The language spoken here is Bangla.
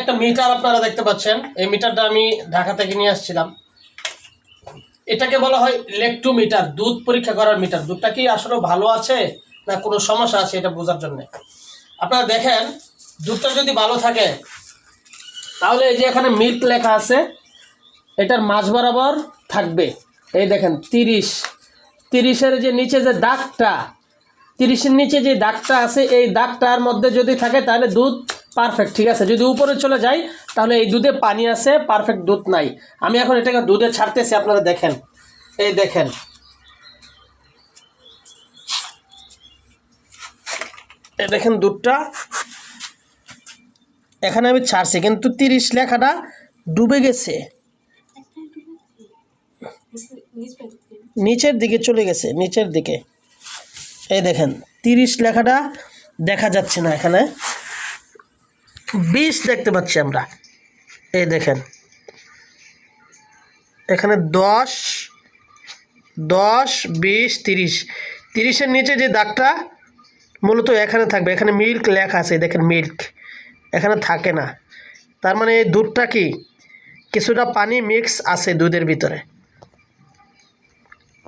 একটা মিটার আপনারা দেখতে পাচ্ছেন। এই মিটারটা আমি ঢাকা থেকে নিয়ে আসছিলাম। এটাকে বলা হয় ইলেকট্রোমিটার, দুধ পরীক্ষা করার মিটার। দুধটা কি আসলে ভালো আছে না কোনো সমস্যা আছে এটা বোঝার জন্য? আপনারা দেখেন, দুধটা যদি ভালো থাকে, তাহলে এই যে এখানে মিল্ক লেখা আছে, এটার মাঝ বরাবর থাকবে। এই দেখেন, তিরিশ। তিরিশের যে নিচে যে দাগটা, তিরিশের নিচে যে দাগটা আছে, এই দাগটার মধ্যে যদি থাকে, তাহলে দুধ পারফেক্ট ঠিক আছে? যদি উপরে চলে যাই, তাহলে এই দুধে পানি আছে পারফেক্ট দুধ নাই। আমি এখন এটাকে দুধে ছাড়তেছি, আপনারা দেখেন। এই দেখেন। এই দেখেন দুধটা। এখানে আমি ছাড়ছি, কিন্তু তিরিশ লেখাটা ডুবে গেছে। নিচের দিকে চলে গেছে, নিচের দিকে। এই দেখেন, তিরিশ লেখাটা দেখা যাচ্ছে না এখানে। বিশ দেখতে পাচ্ছি আমরা। এই দেখেন। এখানে দশ দশ, বিশ, তিরিশ। তিরিশের নিচে যে দাগটা মূলত এখানে থাকবে। এখানে মিল্ক লেখা আছে দেখেন মিল্ক এখানে থাকে না। তার মানে এই দুধটা কি? কিছুটা পানি মিক্স আছে দুধের ভিতরে।